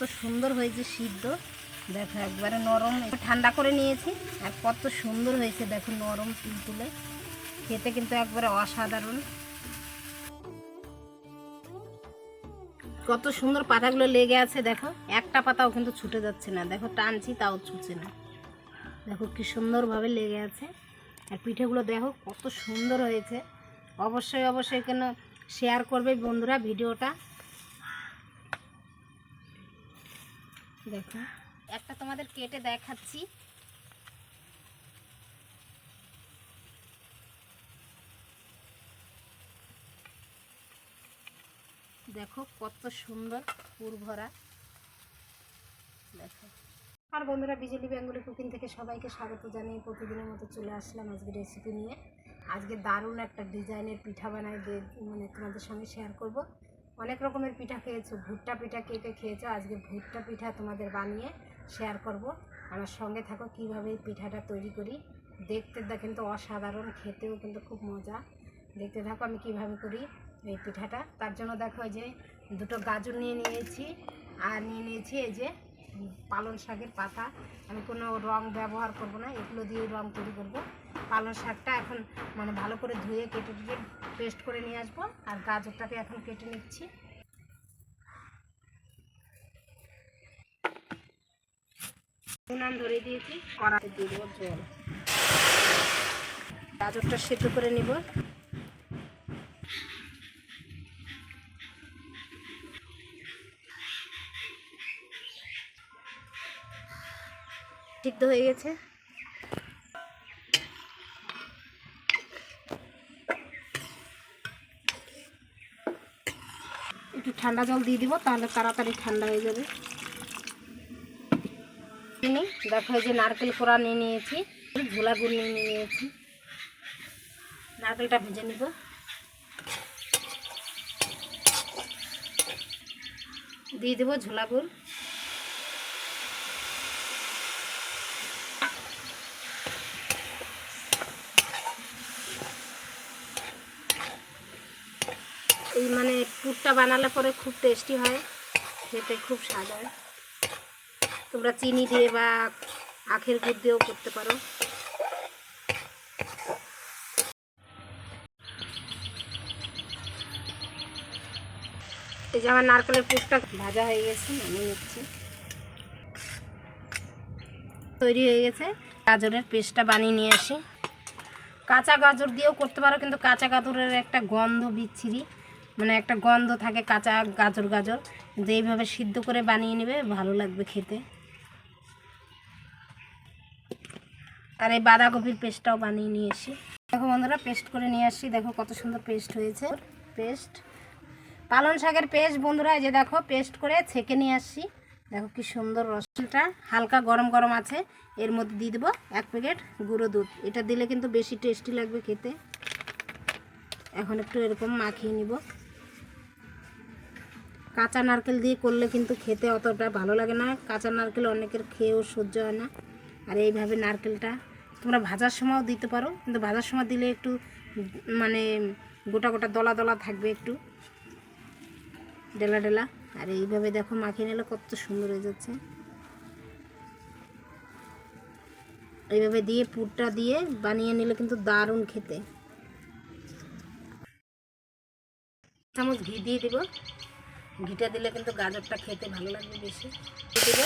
কত সুন্দর হয়েছে সিদ্ধ। দেখো একবারে নরম ঠান্ডা করে নিয়েছি, আর কত সুন্দর হয়েছে দেখো নরম তুলতুলে খেতে কিন্তু একবারে অসাধারণ। কত সুন্দর পাতাগুলো লেগে আছে, দেখো। একটা পাতাও কিন্তু ছুটে যাচ্ছে না। দেখো টানছি, তাও ছুটছে না। দেখো কি সুন্দরভাবে লেগে আছে। আর পিঠেগুলো দেখো কত সুন্দর হয়েছে। অবশ্যই অবশ্যই কেন শেয়ার করবে বন্ধুরা ভিডিওটা। দেখো। একটা তোমাদের কেটে দেখাচ্ছি। দেখো কত সুন্দর পুর ভরা। দেখো। আর বন্ধুরা বিজলি বেঙ্গলি কুকিং থেকে সবাইকে স্বাগত জানিয়ে প্রতিদিনের মতো চলে আসলাম আজকে রেসিপি নিয়ে। আজকে দারুণ একটা ডিজাইনের পিঠা বানাই দিয়ে মানে তোমাদের সঙ্গে শেয়ার করব। অনেক রকমের পিঠা খেয়েছো, ভুট্টা পিঠা কে কে খেয়েছো, আজকে ভুট্টা পিঠা তোমাদের বানিয়ে শেয়ার করব। আমার সঙ্গে থাকো, কীভাবে এই পিঠাটা তৈরি করি। দেখতে কিন্তু অসাধারণ, খেতেও কিন্তু খুব মজা। দেখতে থাকো আমি কীভাবে করি এই পিঠাটা। তার জন্য দেখো যে দুটো গাজর নিয়ে নিয়েছি, আর নিয়ে নিয়েছি এই যে পালং শাকের পাতা। আমি কোনো রং ব্যবহার করব না, এগুলো দিয়ে রং তৈরি করব। পালং শাকটা এখন মানে ভালো করে ধুয়ে কেটে কেটে পেস্ট করে নিয়ে আসব। আর গাজরটাকে এখন কেটে নিচ্ছি। উনান ধরে দিয়েছি কড়াতে দিয়ে দেবো জল। গাজরটা সেদ্ধ করে নিব। সিদ্ধ হয়ে গেছে। ঠান্ডা জল দিয়ে দিব, তাহলে তাড়াতাড়ি ঠান্ডা হয়ে যাবে। দেখো এই যে নারকেল কোড়া নিয়ে নিয়েছি ঝোলা গুড় নিয়ে নিয়েছি। নারকেলটা ভেজে নিব। দিয়ে দেবো ঝোলা গুড় এই মানে পুরটা বানালে পরে খুব টেস্টি হয়, খেতে খুব স্বাদ হয় তোমরা চিনি দিয়ে বা আখের গুড় দিয়েও করতে পারো। এই যে আমার নারকেলের পুরটা ভাজা হয়ে গেছে আমি নিচ্ছি। তৈরি হয়ে গেছে। গাজরের পেস্টটা বানিয়ে নিয়ে আসি। কাঁচা গাজর দিয়েও করতে পারো, কিন্তু কাঁচা গাজরের একটা গন্ধ বিচ্ছিরি। মানে একটা গন্ধ থাকে কাঁচা গাজর গাজর, কিন্তু এইভাবে সিদ্ধ করে বানিয়ে নেবে, ভালো লাগবে খেতে। আর এই বাঁধাকপির পেস্টটাও বানিয়ে নিয়ে এসি। দেখো বন্ধুরা, পেস্ট করে নিয়ে আসছি। দেখো কত সুন্দর পেস্ট হয়েছে। পেস্ট, পালং শাকের পেস্ট বন্ধুরা, এই যে দেখো, পেস্ট করে ছেঁকে নিয়ে আসছি। দেখো কি সুন্দর রসটা, হালকা গরম গরম আছে। এর মধ্যে দিয়ে দেবো এক প্যাকেট গুঁড়ো দুধ। এটা দিলে কিন্তু বেশি টেস্টি লাগবে খেতে। এখন একটু এরকম মাখিয়ে নিব। কাঁচা নারকেল দিয়ে করলে কিন্তু খেতে অতটা ভালো লাগে না। কাঁচা নারকেল অনেকের খেয়েও সহ্য হয় না। আর এইভাবে নারকেলটা তোমরা ভাজার সময়ও দিতে পারো, কিন্তু ভাজার সময় দিলে একটু মানে গোটা গোটা দলা দলা থাকবে একটু। ডেলা ডেলা। আর এইভাবে দেখো মাখিয়ে নিলে কত সুন্দর হয়ে যাচ্ছে। এইভাবে দিয়ে পুরটা দিয়ে বানিয়ে নিলে কিন্তু দারুণ খেতে। চামচ ঘি দিয়ে দেবো। ঘিটা দিলে কিন্তু গাজরটা খেতে ভালো লাগবে বেশি। দেবো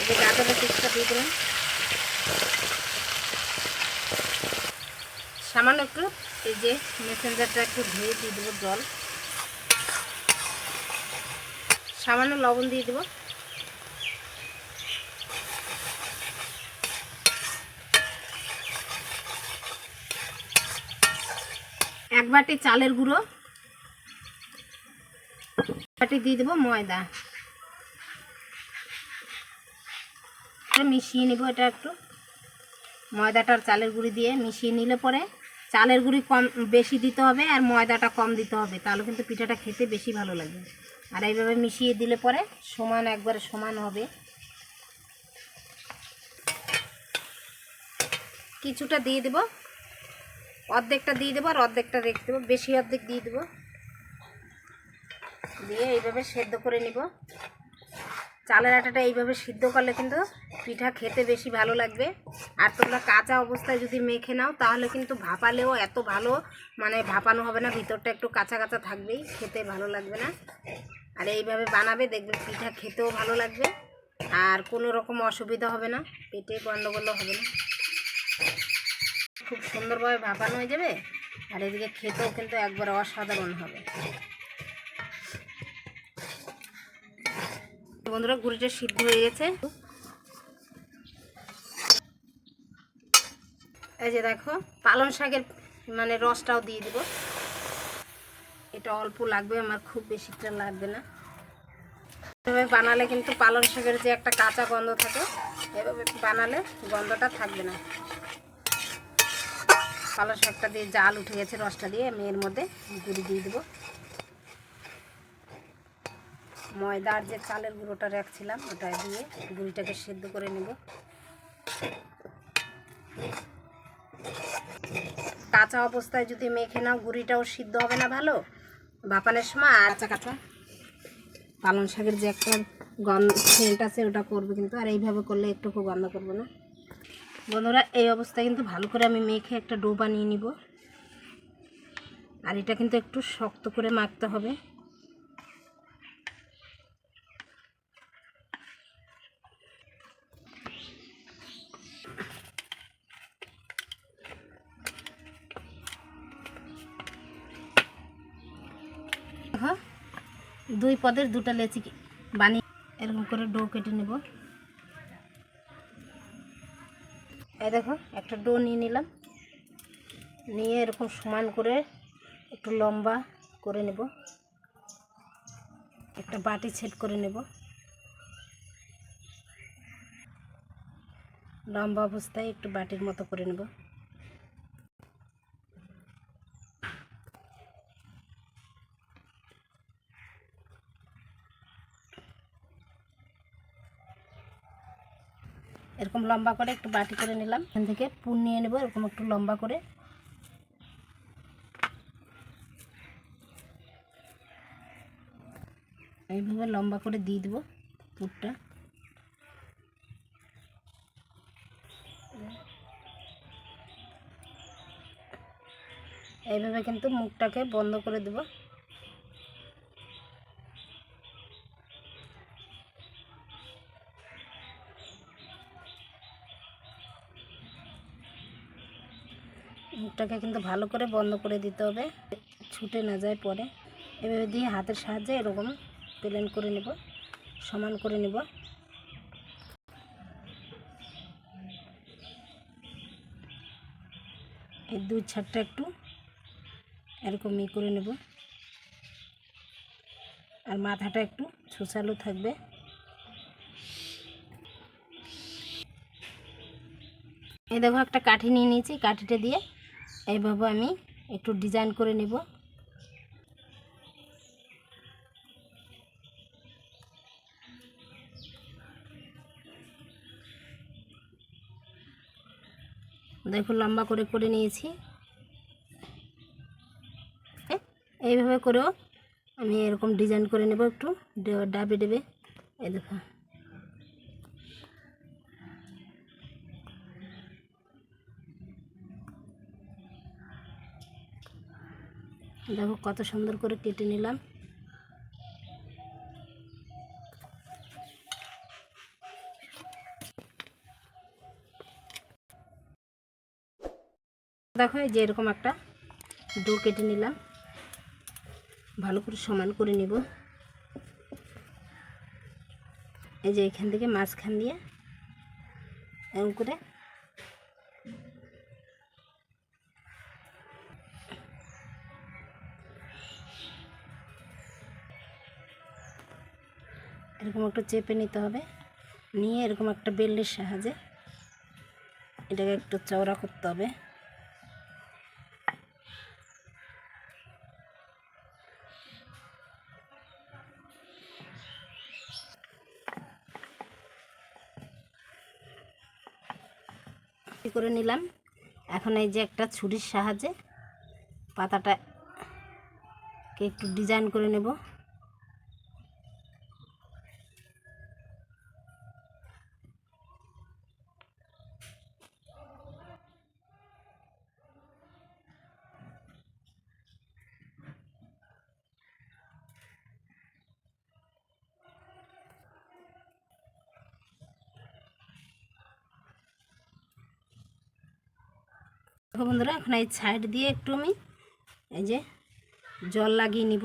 এই যে গাজরের পিসটা দিয়ে দিলাম। সামান্য একটু এই যে মেসেঞ্জারটা একটু ধুয়ে দিয়ে দেবো জল। সামান্য লবণ দিয়ে দেবো। এক বাটি চালের গুঁড়ো। বাটি দিয়ে দেবো ময়দা। মিশিয়ে নেব এটা একটু। ময়দাটার চালের গুঁড়ি দিয়ে মিশিয়ে নিলে পরে চালের গুঁড়ি কম, বেশি দিতে হবে আর ময়দাটা কম দিতে হবে, তাহলে কিন্তু পিঠাটা খেতে বেশি ভালো লাগবে। আর এইভাবে মিশিয়ে দিলে পরে সমান, একবারে সমান হবে। কিছুটা দিয়ে দেব, অর্ধেকটা দিয়ে দেবো আর অর্ধেকটা রেখে দেবো, বেশি অর্ধেক দিয়ে দেবো। দিয়ে এইভাবে সেদ্ধ করে নিব। চালের আটাটা এইভাবে সিদ্ধ করলে কিন্তু পিঠা খেতে বেশি ভালো লাগবে। আর তোমরা কাঁচা অবস্থায় যদি মেখে নাও, তাহলে কিন্তু ভাপালেও এত ভালো মানে ভাপানো হবে না, ভিতরটা একটু কাঁচা কাঁচা থাকবেই, খেতে ভালো লাগবে না। আর এইভাবে বানাবে, দেখবে পিঠা খেতেও ভালো লাগবে। আর কোনো রকম অসুবিধা হবে না, পেটে গণ্ডগোলও হবে না। খুব সুন্দরভাবে ভাপানো হয়ে যাবে, আর এদিকে খেতেও কিন্তু একবার অসাধারণ হবে। বন্ধুরা, গুড়িটা সিদ্ধ হয়ে গেছে। এই যে দেখো, পালং শাকের মানে রসটাও দিয়ে দিব। এটা অল্প লাগবে, আমার খুব বেশিটা লাগবে না। এভাবে বানালে কিন্তু পালং শাকের যে একটা কাঁচা গন্ধ থাকে, এভাবে বানালে গন্ধটা থাকবে না। পালং শাকটা দিয়ে জাল উঠে গেছে রসটা দিয়ে, আমি এর মধ্যে গুঁড়ি দিয়ে দেবো। ময়দার যে চালের গুঁড়োটা রাখছিলাম ওটা দিয়ে গুঁড়িটাকে সেদ্ধ করে নেব। কাঁচা অবস্থায় যদি মেখে নাও, গুঁড়িটাও সিদ্ধ হবে না ভালো? বাপানের সময় আর কাঁচা কাঁচা। পালং শাকের যে একটা গন্ধ সেন্ট আছে, ওটা করবে কিন্তু। আর এইভাবে করলে একটুকু গন্ধ করব না। বন্ধুরা, এই অবস্থায় কিন্তু ভালো করে আমি মেখে একটা ডো বানিয়ে নিব। আর এটা কিন্তু একটু শক্ত করে মাখতে হবে। দুই পদের দুটো লেচি বানিয়ে এরকম করে ডো কেটে নেব। এই দেখো, একটা ডো নিয়ে নিলাম। নিয়ে এরকম সমান করে একটু লম্বা করে নেব। একটা বাটি সেট করে নেব। লম্বা অবস্থায় একটু বাটির মতো করে নেব। এরকম লম্বা করে একটু বাটি করে নিলাম। এখান থেকে পুর নিয়ে নেব, এরকম একটু লম্বা করে। এইভাবে লম্বা করে দিয়ে দেবো পুরটা। এইভাবে কিন্তু মুখটাকে বন্ধ করে দেবো। মুখটাকে কিন্তু ভালো করে বন্ধ করে দিতে হবে। ছুটে না যায় পরে। এভাবে দিয়ে হাতের সাহায্যে এরকম প্লেন করে নেব, সমান করে নেব। এই দুই ছাড়টা একটু এরকম ই করে নেব। আর মাথাটা একটু ছোচালো থাকবে। এই দেখো একটা কাঠি নিয়ে নিয়েছি, কাঠিটা দিয়ে এইভাবে আমি একটু ডিজাইন করে নেব। দেখো লম্বা করে করে নিয়েছি। এ, এইভাবে করেও আমি এরকম ডিজাইন করে নেব একটু ডাবে ডেবে এই দেখো। দেখো কত সুন্দর করে কেটে নিলাম। দেখো এই যে এরকম একটা ডো কেটে নিলাম। ভালো করে সমান করে নিব। এই যে এখান থেকে মাঝখান দিয়ে এরকম করে এরকম একটু চেপে নিতে হবে। নিয়ে এরকম একটা বেল্টের সাহায্যে এটাকে একটু চওড়া করতে হবে। করে নিলাম। এখন এই যে একটা ছুরির সাহায্যে পাতাটা একটু ডিজাইন করে নেব। বন্ধুরা, এখন এই সাইড দিয়ে একটু আমি এই যে জল লাগিয়ে নিব।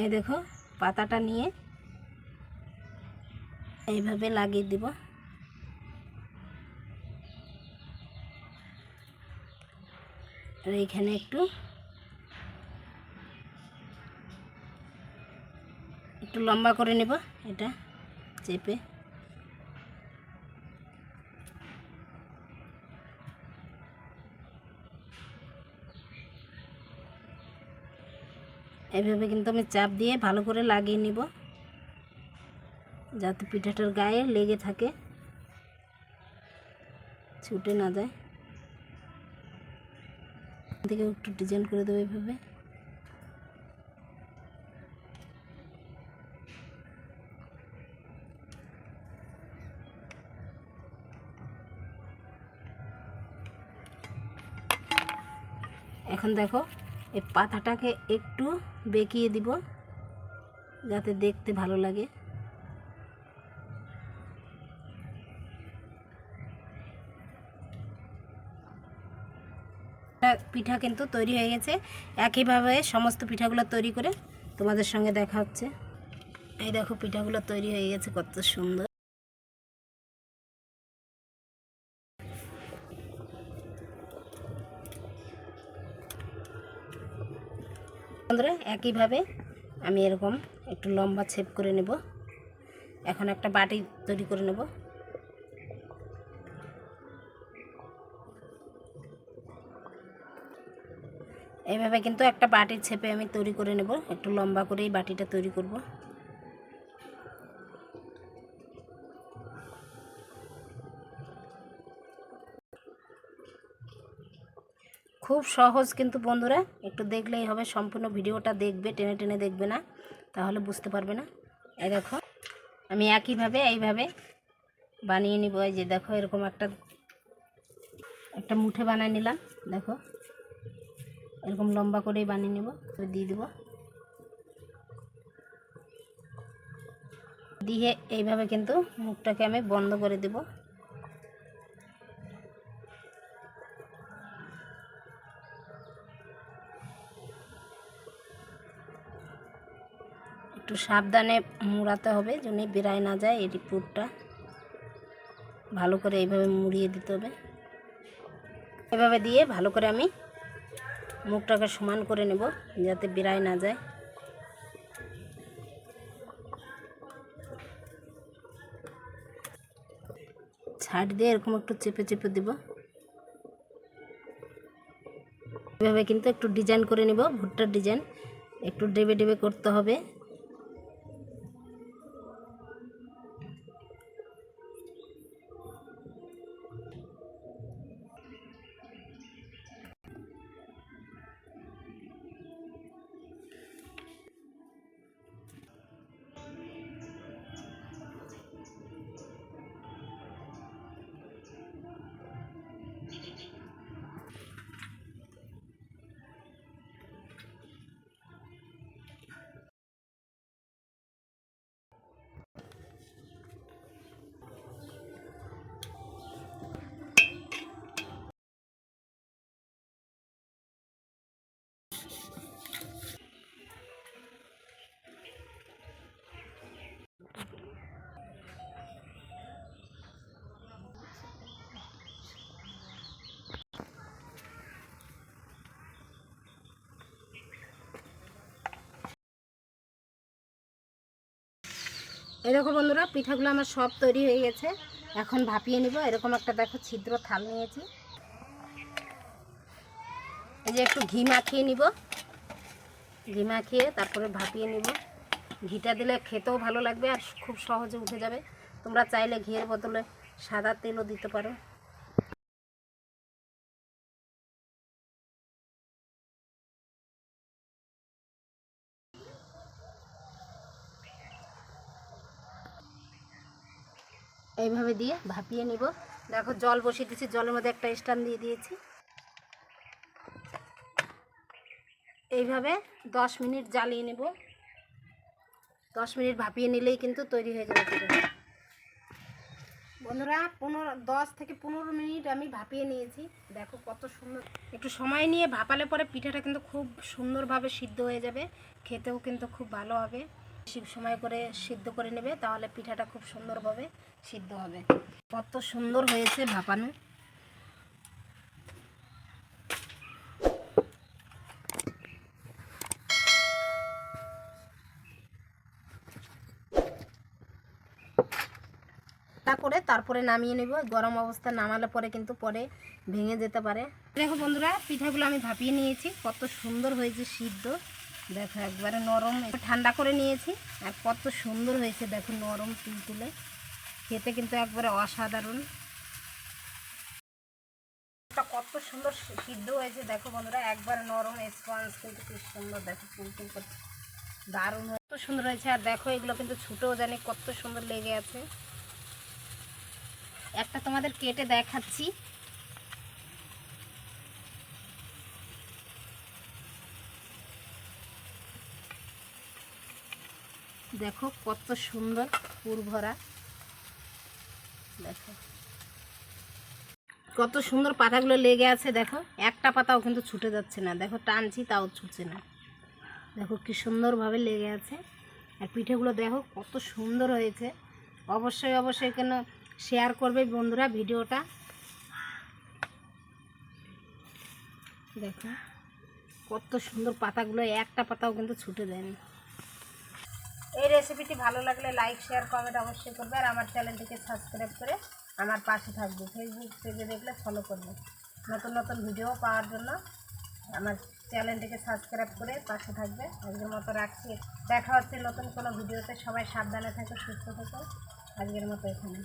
এই দেখো, পাতাটা নিয়ে এইভাবে লাগিয়ে দিব। আর এইখানে একটু একটু লম্বা করে নেব এটা চেপে। এইভাবে কিন্তু আমি চাপ দিয়ে ভালো করে লাগিয়ে নিব, যাতে পিঠাটার গায়ে লেগে থাকে, ছুটে না যায়। থেকে একটু ডিজাইন করে দেবো এইভাবে এখন দেখো, এই পাতাটাকে একটু বেঁকিয়ে দিব, যাতে দেখতে ভালো লাগে। পিঠা- কিন্তু তৈরি হয়ে গেছে। একইভাবে সমস্ত পিঠাগুলো তৈরি করে তোমাদের সঙ্গে দেখা হচ্ছে। এই দেখো, পিঠাগুলো তৈরি হয়ে গেছে, কত সুন্দর। বন্ধুরা, একইভাবে আমি এরকম একটু লম্বা ছেপ করে নেব। এখন একটা বাটি তৈরি করে নেব। এইভাবে কিন্তু একটা বাটির ছেপে আমি তৈরি করে নেব। একটু লম্বা করেই বাটিটা তৈরি করব। খুব সহজ কিন্তু বন্ধুরা, একটু দেখলেই হবে, সম্পূর্ণ ভিডিওটা দেখবে, টেনে টেনে দেখবে না, তাহলে বুঝতে পারবে না। এই দেখো, আমি একইভাবে, এইভাবে বানিয়ে নিব। এই যে দেখো, এরকম একটা একটা মুঠে বানিয়ে নিলাম, দেখো। এরকম লম্বা করেই বানিয়ে নেব দিয়ে দেব। দিয়ে এইভাবে কিন্তু মুখটাকে আমি বন্ধ করে দেব। একটু সাবধানে মুড়াতে হবে যেন বেরায় না যায় এটি পুরটা ভালো করে এইভাবে মুড়িয়ে দিতে হবে। এভাবে দিয়ে ভালো করে আমি মুখটাকে সমান করে নেব, যাতে বেরায় না যায়। ছাড় দিয়ে এরকম একটু চেপে চেপে দেব। এভাবে কিন্তু একটু ডিজাইন করে নেব, ভুট্টার ডিজাইন। একটু ডেবে ডেবে করতে হবে। দেখো বন্ধুরা, পিঠাগুলো আমার সব তৈরি হয়ে গেছে। এখন ভাপিয়ে নিব। এরকম একটা দেখো ছিদ্র থাল নিয়েছি। এই যে একটু ঘি মাখিয়ে নিব। ঘি মাখিয়ে তারপরে ভাপিয়ে নিব। ঘিটা দিলে খেতেও ভালো লাগবে আর খুব সহজে উঠে যাবে। তোমরা চাইলে ঘিয়ের বদলে সাদা তেলও দিতে পারো। এইভাবে দিয়ে ভাপিয়ে নিব। দেখো জল বসিয়ে দিয়েছি, জলের মধ্যে একটা স্ট্যান্ড দিয়ে দিয়েছি। এইভাবে দশ মিনিট জ্বালিয়ে নেব। দশ মিনিট ভাপিয়ে নিলেই কিন্তু তৈরি হয়ে যাবে বন্ধুরা, পনেরো, দশ থেকে পনেরো মিনিট আমি ভাপিয়ে নিয়েছি। দেখো কত সুন্দর। একটু সময় নিয়ে ভাপালে পরে পিঠাটা কিন্তু খুব সুন্দরভাবে সিদ্ধ হয়ে যাবে। খেতেও কিন্তু খুব ভালো হবে। সময় করে সিদ্ধ করে নেবে, তাহলে পিঠাটা খুব সুন্দরভাবে সিদ্ধ হবে। কত সুন্দর হয়েছে ভাপানো। করে তারপরে নামিয়ে নেব। গরম অবস্থা নামালে পরে কিন্তু পরে ভেঙে যেতে পারে। দেখো বন্ধুরা, পিঠাগুলো আমি ভাপিয়ে নিয়েছি। কত সুন্দর হয়েছে সিদ্ধ। দেখো, একবারে নরম। ঠান্ডা করে নিয়েছি। আর কত সুন্দর হয়েছে দেখো, নরম তুলতুলে খেতে কিন্তু একবারে অসাধারণ। কত সুন্দর সিদ্ধ হয়েছে। দেখো বন্ধুরা, একবারে নরম স্পঞ্জ, কিন্তু খুব সুন্দর দেখো তুলতুল করছে। দারুণ কত সুন্দর হয়েছে। আর দেখো, এগুলো কিন্তু ছুটেও জানি কত সুন্দর লেগে আছে। একটা তোমাদের কেটে দেখাচ্ছি। দেখো কত সুন্দর পুর ভরা। দেখো। কত সুন্দর পাতাগুলো লেগে আছে, দেখো। একটা পাতাও কিন্তু ছুটে যাচ্ছে না। দেখো, টানছি, তাও ছুটছে না। দেখো কি সুন্দরভাবে লেগে আছে। আর পিঠেগুলো দেখো কত সুন্দর হয়েছে। অবশ্যই অবশ্যই কেন শেয়ার করবে বন্ধুরা ভিডিওটা। দেখো, কত সুন্দর পাতাগুলো, একটা পাতাও কিন্তু ছুটে দেয়নি এই রেসিপিটি ভালো লাগলে লাইক শেয়ার কমেন্ট অবশ্যই করবে আর আমার চ্যানেলটিকে সাবস্ক্রাইব করে আমার পাশে থাকবে। ফেসবুক পেজে দেখলে ফলো করবে। নতুন নতুন ভিডিও পাওয়ার জন্য আমার চ্যানেলটিকে সাবস্ক্রাইব করে পাশে থাকবে। আজকের মতো রাখছি। দেখা হচ্ছে নতুন কোনো ভিডিওতে সবাই সাবধানে থাকো, সুস্থ থাকো। আজকের মতো এখানে।